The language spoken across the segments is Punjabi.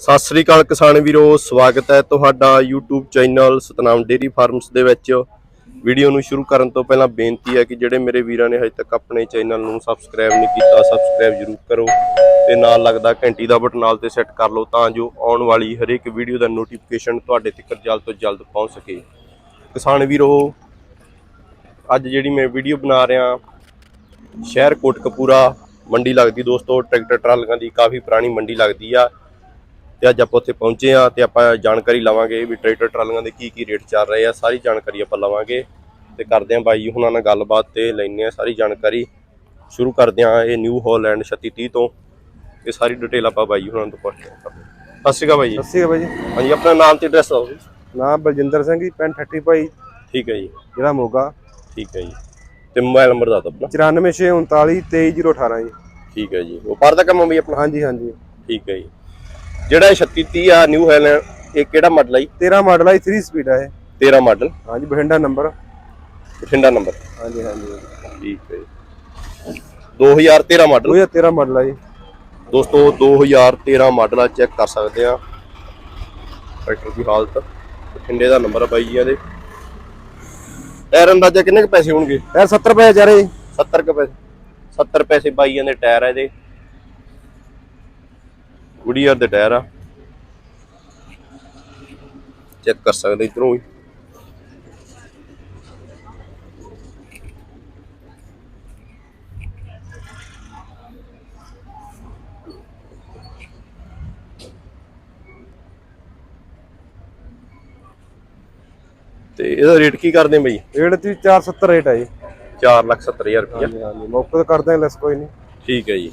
ਸਤਿ ਸ੍ਰੀ ਅਕਾਲ ਕਿਸਾਨ ਵੀਰੋ, ਸਵਾਗਤ ਹੈ ਤੁਹਾਡਾ YouTube channel Satnam dairy farms ਦੇ ਵਿੱਚ। ਵੀਡੀਓ ਨੂੰ ਸ਼ੁਰੂ ਕਰਨ ਤੋਂ ਪਹਿਲਾਂ ਬੇਨਤੀ ਹੈ ਕਿ ਜਿਹੜੇ ਮੇਰੇ ਵੀਰਾਂ ਨੇ ਹਜੇ ਤੱਕ ਆਪਣੇ ਚੈਨਲ ਨੂੰ ਸਬਸਕ੍ਰਾਈਬ ਨਹੀਂ ਕੀਤਾ ਸਬਸਕ੍ਰਾਈਬ ਜ਼ਰੂਰ ਕਰੋ ਤੇ ਨਾਲ ਲੱਗਦਾ ਘੰਟੀ ਦਾ ਬਟਨ ਨਾਲ ਤੇ ਸੈੱਟ ਕਰ ਲਓ ਤਾਂ ਜੋ ਆਉਣ ਵਾਲੀ ਹਰੇਕ ਵੀਡੀਓ ਦਾ ਨੋਟੀਫਿਕੇਸ਼ਨ ਤੁਹਾਡੇ ਤੱਕ ਜਲਦ ਤੋਂ ਜਲਦ ਪਹੁੰਚ ਸਕੇ। ਕਿਸਾਨ ਵੀਰੋ, ਅੱਜ ਜਿਹੜੀ ਮੈਂ ਵੀਡੀਓ ਬਣਾ ਰਿਹਾ, ਸ਼ਹਿਰ ਕੋਟਕਪੂਰਾ, ਮੰਡੀ ਲੱਗਦੀ ਦੋਸਤੋ, ਟਰੈਕਟਰ ਟਰਾਲੀਆਂ ਦੀ ਕਾਫੀ ਪੁਰਾਣੀ ਮੰਡੀ ਲੱਗਦੀ ਆ। ਤੇ ਅੱਜ ਆਪਾਂ ਉੱਥੇ ਪਹੁੰਚੇ ਆ ਤੇ ਆਪਾਂ ਜਾਣਕਾਰੀ ਲਵਾਂਗੇ ਵੀ ਟਰੈਕਟਰ ਟਰਾਲੀਆਂ ਦੇ ਕੀ ਕੀ ਰੇਟ ਚੱਲ ਰਹੇ ਆ ਸਾਰੀ ਜਾਣਕਾਰੀ ਆਪਾਂ ਲਵਾਂਗੇ ਤੇ ਕਰਦੇ ਆ ਬਾਈ ਹੁਣਾਂ ਨਾਲ ਗੱਲਬਾਤ ਤੇ ਲੈਣੇ ਆ ਸਾਰੀ ਜਾਣਕਾਰੀ। ਸ਼ੁਰੂ ਕਰਦੇ ਆ ਇਹ ਨਿਊ ਹਾਲੈਂਡ 3630 ਤੋਂ। ਇਹ ਸਾਰੀ ਡਿਟੇਲ ਆਪਾਂ ਬਾਈ ਹੁਣਾਂ ਤੋਂ ਪੁੱਛਦੇ ਆ ਸਤਿ ਸ਼੍ਰੀ ਅਕਾਲ ਬਾਈ ਜੀ। ਸਤਿ ਸ਼੍ਰੀ ਅਕਾਲ ਬਾਈ ਜੀ। ਹਾਂਜੀ ਆਪਣਾ ਨਾਮ ਤੇ ਐਡਰੈਸ ਜੀ। ਨਾਮ ਬਲਜਿੰਦਰ ਸਿੰਘ ਜੀ ਪਿੰਡ ਠੱਠੀ ਭਾਈ। ਠੀਕ ਹੈ ਜੀ। ਜ਼ਿਲ੍ਹਾ ਮੋਗਾ। ਠੀਕ ਹੈ ਜੀ। ਤੇ ਮੋਬਾਈਲ ਨੰਬਰ ਦੱਸ ਆਪਣਾ। 94639 23018 ਜੀ। ਠੀਕ ਹੈ ਜੀ। ਵਪਾਰ ਦਾ ਕੰਮ ਬਈ ਆਪਣਾ? ਹਾਂਜੀ ਹਾਂਜੀ। ਠੀਕ ਹੈ ਜੀ। ਜਿਹੜਾ ਇਹ 3630 ਆ ਨਿਊ ਹਾਲੈਂਡ ਇਹ ਕਿਹੜਾ ਮਾਡਲ ਆ ਜੀ? 13 ਮਾਡਲ ਆ 3 ਸਪੀਡ ਆ ਇਹ। 13 ਮਾਡਲ ਹਾਂਜੀ ਬਠਿੰਡਾ ਨੰਬਰ ਬਠਿੰਡਾ ਨੰਬਰ ਹਾਂਜੀ ਹਾਂਜੀ। ਠੀਕ ਹੈ ਜੀ। 2013 ਮਾਡਲ 2013 ਮਾਡਲ ਆ ਜੀ। ਦੋਸਤੋ 2013 ਮਾਡਲ ਆ ਚੈੱਕ ਕਰ ਸਕਦੇ ਆ। ਟਰੈਕਟਰ ਦੀ ਹਾਲਤ। ਬਠਿੰਡੇ ਦਾ ਨੰਬਰ ਆ ਬਾਈ ਜੀ ਇਹਦੇ। ਟਾਇਰ ਅੰਦਾਜ਼ਾ ਕਿੰਨੇ ਕੁ ਪੈਸੇ ਹੋਣਗੇ? ਯਾਰ 70 ਰੁਪਏ ਜਾ ਰਹੇ 70 ਕੁ ਪੈਸੇ। 70 ਪੈਸੇ ਬਾਈਆਂ ਦੇ ਟਾਇਰ ਆ ਇਹਦੇ। ਗੁੜੀਅਰ ਦੇ ਟਾਇਰ ਆ। ਚੈੱਕ ਕਰ ਸਕਦੇ ਇਧਰੋਂ ਵੀ। ਤੇ ਇਹਦਾ ਰੇਟ ਕੀ ਕਰਦੇ ਬਈ? ਰੇਟ ਤੇ 470 ਰੇਟ ਆ ਜੀ। 470000 ਰੁਪਇਆ ਹਾਂਜੀ ਹਾਂਜੀ ਮੌਕੇ ਤੇ ਕਰਦੇ ਲੈਸ ਕੋਈ ਨਹੀਂ। ਠੀਕ ਹੈ ਜੀ।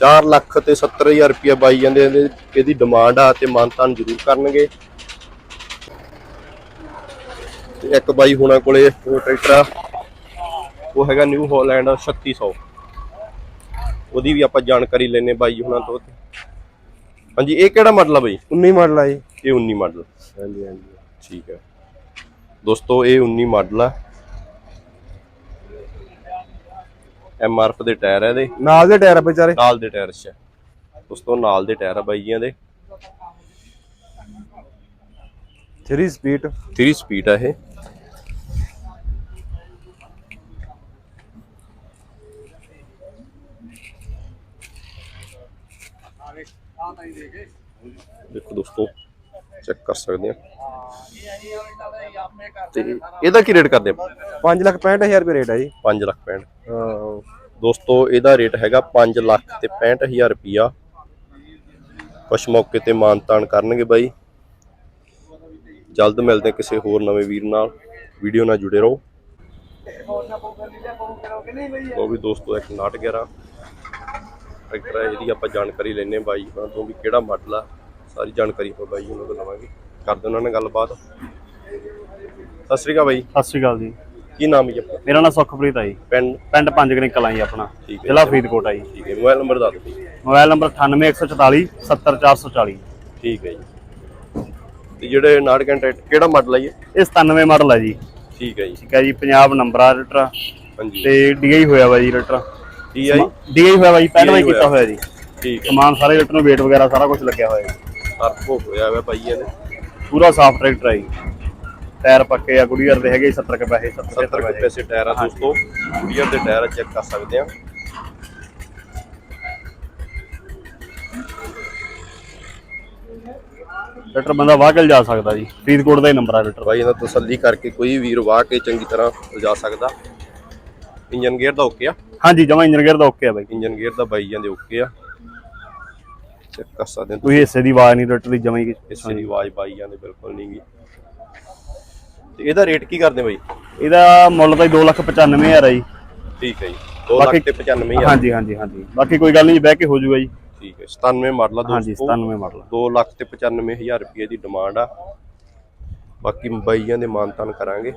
4 ਲੱਖ ਤੇ 70000 ਰੁਪਇਆ ਬਾਈ ਜਾਂਦੇ ਇਹਦੇ ਇਹਦੀ ਡਿਮਾਂਡ ਆ ਤੇ ਮਾਨਤਾਨ ਜ਼ਰੂਰ ਕਰਨਗੇ। ਤੇ ਇੱਕ ਬਾਈ ਹੁਣਾਂ ਕੋਲੇ ਉਹ ਟਰੈਕਟਰ ਆ। ਉਹ ਹੈਗਾ ਨਿਊ ਹਾਲੈਂਡ 3600 ਉਹਦੀ ਵੀ ਆਪਾਂ ਜਾਣਕਾਰੀ ਲੈਣੇ ਬਾਈ ਹੁਣਾਂ ਤੋਂ। ਹਾਂਜੀ ਇਹ ਕਿਹੜਾ ਮਾਡਲ ਆ ਬਾਈ? 19 ਮਾਡਲ ਆ ਜੀ। ਇਹ 19 ਮਾਡਲ ਹਾਂਜੀ ਹਾਂਜੀ। ਠੀਕ ਹੈ। ਦੋਸਤੋ ਇਹ 19 ਮਾਡਲ ਆ। ਐਮ ਆਰ ਐਫ ਦੇ ਟਾਇਰ ਆ ਇਹਦੇ। ਨਾਲ ਦੇ ਟਾਇਰ ਆ ਵਿਚਾਰੇ? ਨਾਲ ਦੇ ਟਾਇਰ ਚ ਉਸ ਤੋਂ ਨਾਲ ਦੇ ਟਾਇਰ ਆ ਬਾਈ ਜੀਆਂ ਦੇ। 3 ਸਪੀਡ 3 ਸਪੀਡ ਆ ਇਹ। ਦੇਖੋ ਦੋਸਤੋ ਚੈੱਕ ਕਰ ਸਕਦੇ ਆ ਤੇ ਇਹਦਾ ਕੀ ਰੇਟ ਕਰਦੇ ਆ 5 ਲੱਖ 65000 ਰੁਪਏ ਰੇਟ ਆ ਜੀ। 5 ਲੱਖ 65 ਹਾਂ। ਦੋਸਤੋ ਇਹਦਾ ਰੇਟ ਹੈਗਾ 5 ਲੱਖ ਤੇ 65000 ਰੁਪਿਆ ਕੁਛ ਮੌਕੇ ਤੇ ਮਾਨਤਾਨ ਕਰਨਗੇ ਬਾਈ। ਜਲਦ ਮਿਲਦੇ ਹਾਂ ਕਿਸੇ ਹੋਰ ਨਵੇਂ ਵੀਰ ਨਾਲ। ਵੀਡੀਓ ਨਾਲ ਜੁੜੇ ਰਹੋ। ਉਹ ਵੀ ਦੋਸਤੋ ਇੱਕ 911 ਟਰੈਕਟਰ ਹੈ ਇਹਦੀ ਆਪਾਂ ਜਾਣਕਾਰੀ ਲੈਣੇ ਬਾਈ। ਉਹਨਾਂ ਤੋਂ ਵੀ ਕਿਹੜਾ ਮਾਡਲ ਆ? ਸਾਰੀ ਜਾਣਕਾਰੀ ਆਪਾਂ ਬਾਈ ਉਹਨਾਂ ਤੋਂ ਲਵਾਂਗੇ ਕਰਦੇ ਉਹਨਾਂ ਨਾਲ ਗੱਲਬਾਤ। ਸਤਿ ਸ੍ਰੀ ਅਕਾਲ ਬਾਈ। ਸਤਿ ਸ਼੍ਰੀ ਅਕਾਲ ਜੀ। ਕੀ ਨਾਮ ਹੈ ਜੀ ਆਪਣਾ? ਮੇਰਾ ਨਾਮ ਸੁਖਪ੍ਰੀਤ ਹੈ ਜੀ। ਪਿੰਡ? ਪਿੰਡ ਪੰਜ ਕਲਾਂ ਜੀ ਆਪਣਾ। ਠੀਕ ਹੈ। ਜ਼ਿਲ੍ਹਾ ਫਰੀਦਕੋਟ ਹੈ ਜੀ। ਠੀਕ ਹੈ। ਮੋਬਾਈਲ ਨੰਬਰ ਦੱਸ ਦਿਓ। ਮੋਬਾਈਲ ਨੰਬਰ 98144 70440 ਠੀਕ ਹੈ ਜੀ। ਤੇ ਜਿਹੜੇ ਨਾਟਕਾਂ ਟਰੈਕਟਰ ਕਿਹੜਾ ਮਾਡਲ ਹੈ ਜੀ? ਇਹ? ਇਹ 97 ਮਾਡਲ ਹੈ ਜੀ। ਠੀਕ ਹੈ ਜੀ। ਠੀਕ ਹੈ ਜੀ ਪੰਜਾਬ ਨੰਬਰ ਆ ਰਟਰ ਹਾਂਜੀ। ਤੇ ਡੀਆਈ ਹੋਇਆ ਵਾ ਜੀ ਰਟਰ। ਠੀਕ ਹੈ ਜੀ ਡੀਆਈ ਹੋਇਆ ਵਾ ਜੀ ਪਹਿਲਾਂ ਹੀ DI ਕੀਤਾ ਹੋਇਆ। ਜੀ। ਠੀਕ ਹੈ। ਸਮਾਨ ਸਾਰੇ ਰਟਰ ਨੂੰ ਵੇਟ ਵਗੈਰਾ ਸਾਰਾ ਕੁਝ ਲੱਗਿਆ ਹੋਇਆ ਜੀ। ਸਰਪੋ ਹੋਇਆ ਹੋਇਆ ਭਾਈ ਇਹਨੇ ਪੂਰਾ ਸਾਫ਼ ਟਰੈਕਟਰ ਹੈ ਜੀ। ਟਾਇਰ ਪੱਕੇ ਆ ਗੁੜੀਅਰ ਦੇ ਹੈਗੇ 70 ਕੇ ਪੈਸੇ 70 70 ਕੁ ਪੈਸੇ। ਟਾਇਰ ਆ ਦੋਸਤੋ। ਗੁੜੀਅਰ ਦੇ ਟਾਇਰ ਚੈੱਕ ਕਰ ਸਕਦੇ ਆ। ਰਟਰ ਬੰਦਾ ਵਾਹਕਲ ਜਾ ਸਕਦਾ ਜੀ। ਫਰੀਦਕੋਟ ਦਾ ਹੀ ਨੰਬਰ ਆ ਰਟਰ ਬਾਈ ਇਹਨਾਂ ਤਸੱਲੀ ਕਰਕੇ ਕੋਈ ਵੀਰ ਵਾਹ ਕੇ ਚੰਗੀ ਤਰ੍ਹਾਂ ਲਿਜਾ ਸਕਦਾ। ਇੰਜਨ ਗੇਅਰ ਦਾ ਓਕੇ ਆ। ਹਾਂਜੀ ਜਮਾ ਇੰਜਨ ਗੇਅਰ ਦਾ ਓਕੇ ਆ ਬਾਈ। ਇੰਜਨ ਗੇਅਰ ਦਾ ਬਾਈ ਜਾਂਦੇ ਓਕੇ ਆ। ਚੈੱਕ ਕਰ ਸਕਦੇ ਆ ਕੋਈ ਹਿੱਸੇ ਦੀ ਆਵਾਜ਼ ਨਹੀਂ ਰਟਰ ਦੀ ਜਮਾ ਹੀ ਇਸੇ ਦੀ ਆਵਾਜ਼ ਬਾਈ ਜਾਂਦੇ ਬਿਲਕੁਲ ਨਹੀਂ ਗੀ। ਤੇ ਇਹਦਾ ਰੇਟ ਕੀ ਕਰਦੇ ਬਾਈ? ਇਹਦਾ ਮੁੱਲ ਤਾਂ 295000 ਹੈ ਜੀ। ਠੀਕ ਹੈ ਜੀ 2 ਲੱਖ ਬਾਕੀ- ਤੇ 95000 ਹਾਂਜੀ ਹਾਂਜੀ ਹਾਂਜੀ। ਬਾਕੀ ਕੋਈ ਗੱਲ ਨਹੀਂ ਬਹਿ ਕੇ ਹੋ ਜਾਊਗਾ ਜੀ। ਠੀਕ ਹੈ 97 ਮਾਡਲ ਆ ਹਾਂਜੀ ਦੋਸਤੋ। 97 ਮਾਡਲ 2 ਲੱਖ ਤੇ 95000 ਰੁਪਏ ਦੀ ਡਿਮਾਂਡ ਆ। ਬਾਕੀ ਬਾਈਆਂ ਦੇ ਮਾਨਤਾਨ ਕਰਾਂਗੇ।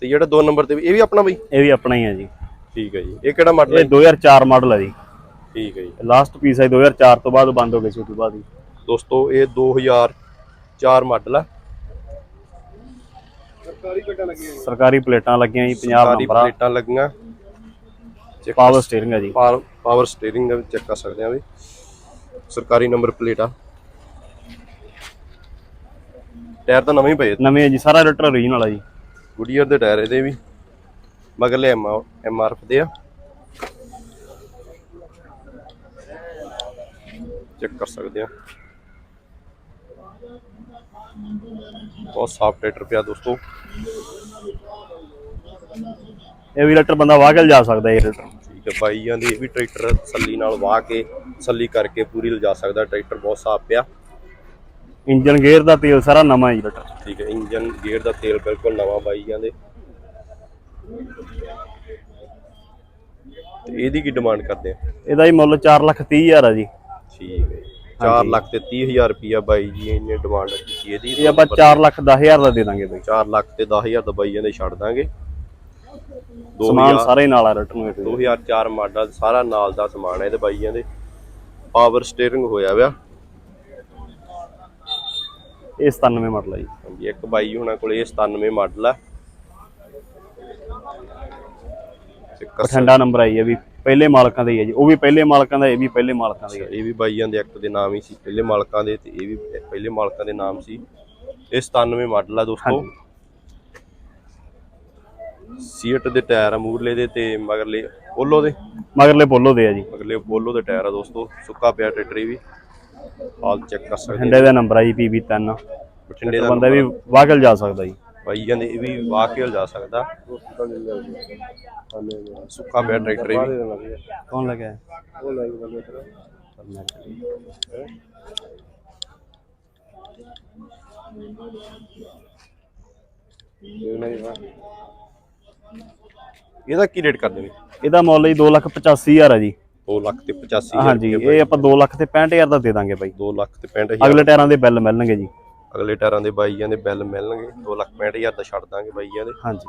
ਤੇ ਜਿਹੜਾ 2 ਨੰਬਰ ਤੇ ਇਹ ਵੀ ਆਪਣਾ ਬਈ? ਇਹ ਵੀ ਆਪਣਾ ਹੀ ਹੈ ਜੀ। ਠੀਕ ਹੈ ਜੀ ਇਹ ਕਿਹੜਾ ਮਾਡਲ ਹੈ ਇਹ 2004 ਮਾਡਲ ਹੈ ਜੀ। ਠੀਕ ਹੈ ਜੀ। ਲਾਸਟ ਪੀਸ ਆਈ 2004 ਤੋਂ ਬਾਅਦ ਬੰਦ ਹੋ ਗਈ ਸੀ ਉਸ ਤੋਂ ਬਾਅਦ ਹੀ। ਦੋਸਤੋ ਇਹ 2004 ਮਾਡਲ ਆ। ਸਰਕਾਰੀ ਪਲੇਟਾਂ ਲੱਗੀਆਂ ਜੀ। ਸਰਕਾਰੀ ਪਲੇਟਾਂ ਲੱਗੀਆਂ ਜੀ ਪੰਜਾਬ ਸਰਕਾਰੀ ਨੰਬਰ ਆ। ਪਲੇਟਾਂ ਲੱਗੀਆਂ। ਪਾਵਰ ਸਟੀਅਰਿੰਗ ਆ ਜੀ। ਪਾਵਰ ਸਟੀਅਰਿੰਗ ਦਾ ਵੀ ਚੈੱਕ ਕਰ ਸਕਦੇ ਆ ਵੀ। ਸਰਕਾਰੀ ਨੰਬਰ ਪਲੇਟ ਆ। ਟਾਇਰ ਤਾਂ ਨਵੇਂ ਹੀ ਪਏ ਨਵੇਂ ਆ ਜੀ ਸਾਰਾ ਰਟਰ ਓਰੀਜਨਲ ਆ ਜੀ। ਗੁੱਡੀਅਰ ਦੇ ਟਾਇਰ ਇਹਦੇ ਵੀ। ਮਗਰਲੇ ਐਮ ਆਰ ਐਫ ਦੇ ਆ। ਚੈੱਕ ਕਰ ਸਕਦੇ ਆ। ਬਹੁਤ ਸਾਫ਼ ਟਰੈਕਟਰ ਪਿਆ ਦੋਸਤੋ। ਇਹ ਵੀ ਰਟਰ ਬੰਦਾ ਵਾਹ ਕੇ ਲਿਜਾ ਸਕਦਾ ਇਹ ਰਟਰ ਠੀਕ ਹੈ ਬਾਈਆਂ ਦੇ ਇਹ ਵੀ ਟਰੈਕਟਰ ਤਸੱਲੀ ਨਾਲ ਵਾਹ ਕੇ ਤਸੱਲੀ ਕਰਕੇ ਪੂਰੀ ਲਿਜਾ ਸਕਦਾ ਟਰੈਕਟਰ ਬਹੁਤ ਸਾਫ਼ ਪਿਆ। ਇੰਜਨ ਗੇਅਰ ਦਾ ਤੇਲ ਸਾਰਾ ਨਵਾਂ ਜੀ ਰਟਰ ਠੀਕ ਹੈ ਇੰਜਨ ਗੇਅਰ ਦਾ ਤੇਲ ਬਿਲਕੁਲ ਨਵਾਂ ਬਾਈਆਂ ਦੇ ਤੇ ਇਹਦੀ ਕੀ ਡਿਮਾਂਡ ਕਰਦੇ ਆ? ਇਹਦਾ ਹੀ ਮੁੱਲ 4 ਲੱਖ 30 ਹਜ਼ਾਰ ਆ ਜੀ। ਠੀਕ ਹੈ 4 ਲੱਖ ਤੇ 30000 ਰੁਪਿਆ ਬਾਈ ਜੀ ਇਹਨੇ ਡਿਮਾਂਡ ਕੀਤੀ ਇਹਦੀ। ਇਹ ਆਪਾਂ 4 ਲੱਖ 10 ਹਜ਼ਾਰ ਦਾ ਦੇ ਦਾਂਗੇ ਬਈ। 4 ਲੱਖ ਤੇ 10000 ਦਾ ਬਾਈਆਂ ਦੇ ਛੱਡ ਦਾਂਗੇ। ਸਮਾਨ 2000 ਸਾਰੇ ਨਾਲ ਆ ਰਟਰ ਨੂੰ ਇਹ 2004 ਮਾਡਲ ਸਾਰਾ ਨਾਲ ਦਾ ਸਮਾਨ ਹੈ ਇਹਦੇ ਬਾਈਆਂ ਦੇ। ਪਾਵਰ ਸਟੀਅਰਿੰਗ ਹੋਇਆ ਵਿਆ ਇਹ 97 ਮਾਡਲ ਆ ਜੀ। ਹਾਂਜੀ ਇੱਕ ਬਾਈ ਹੁਣਾਂ ਕੋਲ ਇਹ 97 ਮਾਡਲ ਕੱਸਾ- ਬਠਿੰਡਾ ਨੰਬਰ ਆਈ ਹੈ ਵੀ ਪਹਿਲੇ ਮਾਲਕਾਂ ਦਾ ਹੀ ਹੈ ਜੀ ਉਹ ਵੀ ਪਹਿਲੇ ਮਾਲਕਾਂ ਦਾ ਇਹ ਵੀ ਪਹਿਲੇ ਮਾਲਕਾਂ ਦਾ ਹੀ ਹੈ ਇਹ ਵੀ ਬਾਈਆਂ ਦੇ ਐਕਟ ਦੇ ਨਾਮ ਹੀ ਸੀ ਪਹਿਲੇ ਮਾਲਕਾਂ ਦੇ ਤੇ ਇਹ ਵੀ ਪਹਿਲੇ ਮਾਲਕਾਂ ਦੇ ਨਾਮ ਸੀ। ਇਹ 97 ਮਾਡਲ ਆ ਦੋਸਤੋ। ਸੀਟ ਦੇ ਟਾਇਰ ਆ ਮੂਰਲੇ ਦੇ ਤੇ ਮਗਰਲੇ ਓਲੋ ਦੇ। ਮਗਰਲੇ ਬੋਲੋ ਦੇ ਆ ਜੀ। ਅਗਲੇ ਬੋਲੋ ਦੇ ਟਾਇਰ ਆ ਦੋਸਤੋ ਸੁੱਕਾ ਪਿਆ ਟਰੈਕਟਰ ਵੀ। ਹਾਲ ਚੈੱਕ ਕਰ ਸਕਦੇ ਬਠਿੰਡੇ ਦਾ ਨੰਬਰ ਆ ਜੀ ਪੀਬੀ 3 ਆ। ਬਠਿੰਡੇ ਦਾ ਬੰਦਾ ਵੀ ਵਾਹ ਕੇ ਲਿਜਾ ਸਕਦਾ ਜੀ। ਬਾਈਆਂ ਦੇ ਇਹ ਵੀ ਵਾਹ ਕੇ ਜਾ ਸਕਦਾ। ਸੁੱਕਾ ਪਿਆ ਟਰੈਕਟਰ ਇਹ ਵੀ। ਕੌਣ ਲੱਗਿਆ ਉਹ ਲੈ ਕੇ ਇਹਦਾ ਕੀ ਰੇਟ ਕਰਦੇ ਨੇ? ਇਹਦਾ ਮੁੱਲ ਜੀ 2 ਲੱਖ 85 ਹਜ਼ਾਰ ਆ ਜੀ। 2 ਲੱਖ ਤੇ 85 ਹਾਂਜੀ ਇਹ ਆਪਾਂ 2 ਲੱਖ ਤੇ 65 ਹਜ਼ਾਰ ਦਾ ਦੇ ਦਾਂਗੇ ਬਾਈ 2 ਲੱਖ ਤੇ 65000 ਅਗਲੇ ਟਾਇਰਾਂ ਦੇ ਬਿੱਲ ਮਿਲਣਗੇ ਜੀ। ਅਗਲੇ ਟਾਇਰਾਂ ਦੇ ਬਾਈਆਂ ਦੇ ਬਿੱਲ ਮਿਲਣਗੇ 2 ਲੱਖ 65000 ਦਾ ਛੱਡ ਦਾਂਗੇ ਬਾਈਆਂ ਦੇ। ਹਾਂਜੀ।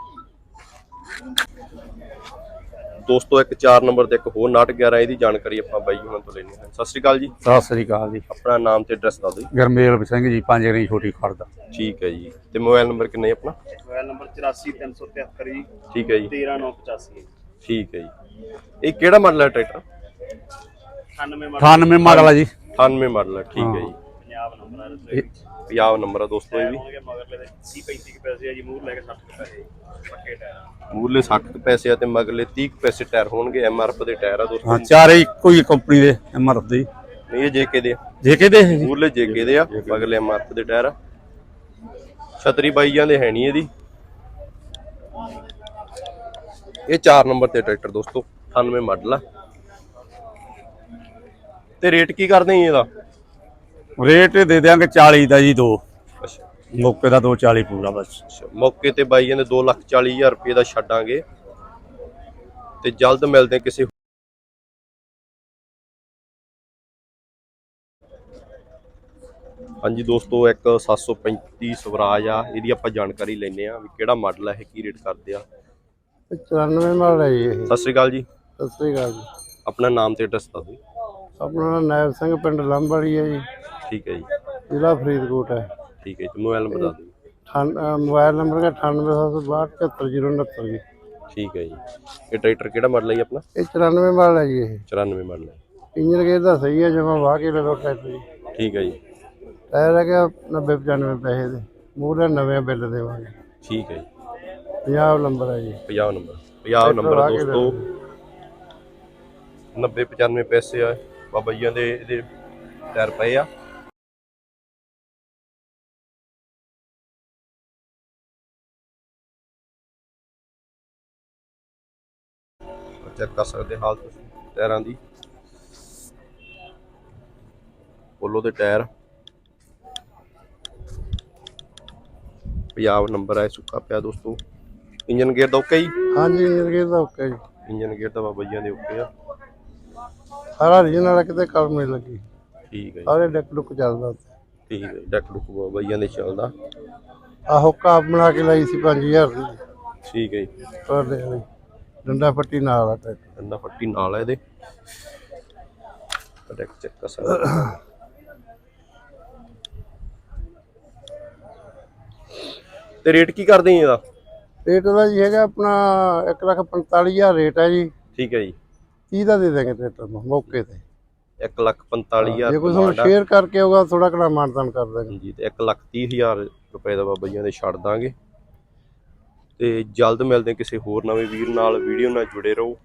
ਦੋਸਤੋ ਇੱਕ 4 ਨੰਬਰ ਤੇ ਇੱਕ ਹੋਰ 911 ਇਹਦੀ ਜਾਣਕਾਰੀ ਆਪਾਂ ਬਾਈ ਹੁਣਾਂ ਤੋਂ ਲੈਣੀ ਹੈ। ਸਤਿ ਸ਼੍ਰੀ ਅਕਾਲ ਜੀ। ਸਤਿ ਸ੍ਰੀ ਅਕਾਲ ਜੀ। ਆਪਣਾ ਨਾਮ ਤੇ ਐਡਰੈਸ ਦੱਸ ਦਿਓ। ਗਰਮੇਲ ਸਿੰਘ ਜੀ ਪੰਜ ਗਰੀ ਛੋਟੀ ਖੜਦਾ ਠੀਕ ਹੈ ਜੀ। ਤੇ ਮੋਬਾਈਲ ਨੰਬਰ ਕਿੰਨਾ ਹੈ ਆਪਣਾ? ਮੋਬਾਈਲ ਨੰਬਰ 84373 ਜੀ। ਠੀਕ ਹੈ ਜੀ। 13985 ਠੀਕ ਹੈ ਜੀ। ਇਹ ਕਿਹੜਾ ਮਾਡਲ ਹੈ ਟਰੈਕਟਰ? 98 98 ਮਾਡਲ ਆ ਜੀ। 98 ਮਾਡਲ ਹੈ ਠੀਕ ਹੈ ਜੀ। ਪੰਜਾਬ ਨੰਬਰ ਆ ਪੰਜਾਬ ਨੰਬਰ ਆ ਦੋਸਤੋ ਇਹ ਵੀ। ਹੋਣਗੇ ਮਗਰਲੇ ਦੇ 30 35 ਕੁ ਪੈਸੇ ਆ ਜੀ ਮੂਰ ਲੈ ਕੇ 60 ਕੁ ਪੈਸੇ ਪੱਕੇ ਟਾਇਰ ਮੂਰਲੇ 60 ਕੁ ਪੈਸੇ ਆ ਤੇ ਮਗਰਲੇ 30 ਕੁ ਪੈਸੇ ਟਾਇਰ ਹੋਣਗੇ ਐਮਆਰਐਫ ਦੇ ਟਾਇਰ ਆ ਦੋਸਤੋ। ਹਾਂ ਚਾਰੇ ਇੱਕੋ ਹੀ ਕੰਪਨੀ ਦੇ ਐਮਆਰਐਫ ਦੇ ਨਹੀਂ ਇਹ ਜੇਕੇ ਦੇ ਆ। ਜੇ ਕਿਹਦੇ ਜੀ ਮੂਰਲੇ ਜੇਕੇ ਦੇ ਆ ਮਗਰਲੇ ਐਮਆਰਐਫ ਦੇ ਟਾਇਰ ਆ। ਛਤਰੀ ਬਾਈਆਂ ਦੇ ਹੈ ਨਹੀਂ ਇਹਦੀ। ਇਹ 4 ਨੰਬਰ ਤੇ ਟਰੈਕਟਰ ਦੋਸਤੋ 98 ਮਾਡਲ ਆ। ਤੇ ਰੇਟ ਕੀ ਕਰਦੇ ਜੀ ਇਹਦਾ? ਰੇਟ ਦੇ ਦਿਆਂਗੇ 40 ਦਾ ਜੀ ਦੋ। ਅੱਛਾ। ਮੌਕੇ ਦਾ 240 ਪੂਰਾ ਬਸ। ਅੱਛਾ, ਮੌਕੇ ਤੇ ਬਾਈਆਂ ਦੇ 240000 ਰੁਪਏ ਦਾ ਛੱਡਾਂਗੇ। ਤੇ ਜਲਦ ਮਿਲਦੇ ਹਾਂ ਕਿਸੇ ਹਾਂਜੀ ਦੋਸਤੋ ਇੱਕ 735 ਸਵਰਾਜ ਆ ਇਹਦੀ ਆਪਾਂ ਜਾਣਕਾਰੀ ਲੈਨੇ ਆ ਵੀ ਕਿਹੜਾ ਮਾਡਲ ਆ ਇਹ ਕੀ ਰੇਟ ਕਰਦੇ ਆ। 94 ਮਾਡਲ ਹੈ ਜੀ ਇਹ। ਸਤਿ ਸ੍ਰੀ ਅਕਾਲ ਜੀ। ਸਤਿ ਸ੍ਰੀ ਅਕਾਲ ਜੀ। ਆਪਣਾ ਨਾਮ ਤੇ ਐਡਰੈਸ ਦੱਸ ਦਿਓ। ਆਪਣਾ ਨਾਮ ਨਾਇਬ ਸਿੰਘ ਪਿੰਡ ਲੰਬੜੀ ਹੈ ਜੀ। ਠੀਕ ਹੈ ਜੀ। ਜ਼ਿਲ੍ਹਾ ਫਰੀਦਕੋਟ ਹੈ। ਠੀਕ ਹੈ ਜੀ ਮੋਬਾਈਲ ਨੰਬਰ ਦੱਸ ਦਿਓ। ਮੋਬਾਈਲ ਨੰਬਰ ਹੈ 9872677069 ਜੀ। ਠੀਕ ਹੈ ਜੀ। ਇਹ ਟਰੈਕਟਰ ਕਿਹੜਾ ਮਾਡਲ ਹੈ ਜੀ ਆਪਣਾ? ਇਹ 94 ਮਾਡਲ ਹੈ ਜੀ ਇਹ। 94 ਮਾਡਲ ਹੈ। ਇੰਜਨ ਗੇਅਰ ਦਾ ਸਹੀ ਹੈ ਜਮਾ ਵਾਹ ਕੇ ਲੈ ਲਓ ਟਰੈਕਟਰ ਜੀ। ਠੀਕ ਹੈ ਜੀ। ਟਾਇਰ ਹੈਗਾ 90 95 ਪੈਸੇ ਦੇ। ਮੂਹਰੇ ਨਵੇਂ ਬਿੱਲ ਦੇਵਾਂਗੇ। ਠੀਕ ਹੈ ਜੀ। 50 ਨੰਬਰ ਹੈ ਜੀ। 50 ਨੰਬਰ। 50 ਨੰਬਰ ਆ ਆ ਕੇ ਦੋਸਤੋ। 90 95 ਪੈਸੇ ਆ। ਬਾਬਾ ਜੀਆਂ ਦੇ ਇਹਦੇ ਟਾਇਰ ਪਏ ਆ। ਚੈੱਕ ਕਰ ਸਕਦੇ ਹਾਲ ਤੁਸੀਂ ਟਾਇਰਾਂ ਦੀ। ਪੋਲੋ ਦੇ ਟਾਇਰ। ਪੰਜਾਬ ਨੰਬਰ ਹੈ ਸੁੱਕਾ ਪਿਆ ਦੋਸਤੋ। ਇੰਜਨ ਗੇਅਰ ਦਾ ਓਕੇ ਜੀ? ਹਾਂਜੀ ਇੰਜਨ ਗੇਅਰ ਦਾ ਓਕੇ ਜੀ। ਇੰਜਨ ਗੇਅਰ ਤਾਂ ਬਾਬਾ ਜੀਆਂ ਦੇ ਓਕੇ ਆ। ਸਾਰਾ ਰੀਜਨਲ ਹੈ ਕਿਤੇ ਕਲਮ ਨਹੀਂ ਲੱਗੀ। ਠੀਕ ਹੈ ਜੀ। ਸਾਰੇ ਡੈਕ ਡੁੱਕ ਚੱਲਦਾ ਠੀਕ ਹੈ ਡੈਕ ਡੁੱਕ ਬਾਬਾ ਜੀਆਂ ਦੇ ਚੱਲਦਾ। ਆ ਹੁੱਕਾ ਆਪ ਬਣਾ ਕੇ ਲਾਈ ਸੀ 5000 ਦੀ। ਠੀਕ ਹੈ ਜੀ। ਪਰ ਦੇ ਲਈ। ਡੰਡਾ ਪੱਟੀ ਨਾਲ ਆ ਟਰੈਕਟਰ। ਅੰਨਾ ਫੱਟੀ ਨਾਲ ਹੈ ਇਹਦੇ। ਡੈਕ ਚੈੱਕ ਕਰ ਸਕਦੇ ਹਾਂ। ਤੇ ਰੇਟ ਕੀ ਕਰਦੇ ਜੀ ਇਹਦਾ? ਰੇਟ ਦਾ ਜੀ ਹੈਗਾ ਆਪਣਾ 145000 ਰੇਟ ਹੈ ਜੀ। ਠੀਕ ਹੈ ਜੀ। 30 ਦਾ ਦੇ ਦਾਂਗੇ ਟਰੈਕਟਰ ਨੂੰ ਮੌਕੇ ਤੇ। 1 ਲੱਖ 45000 ਜੇ ਕੋਈ ਤੁਹਾਨੂੰ ਸ਼ੇਅਰ ਕਰਕੇ ਹੋਗਾ ਥੋੜਾ ਘਣਾ ਮਾਨਤਾਨ ਕਰ ਦਾਂਗੇ ਜੀ ਤੇ 1 ਲੱਖ 30000 ਰੁਪਏ ਦਾ ਬਾਬਾ ਜੀਆਂ ਦੇ ਛੱਡ ਦਾਂਗੇ। ਤੇ ਜਲਦ ਮਿਲਦੇ ਕਿਸੇ ਹੋਰ ਨਵੇਂ ਵੀਰ ਨਾਲ ਵੀਡੀਓ ਨਾਲ ਜੁੜੇ ਰਹੋ।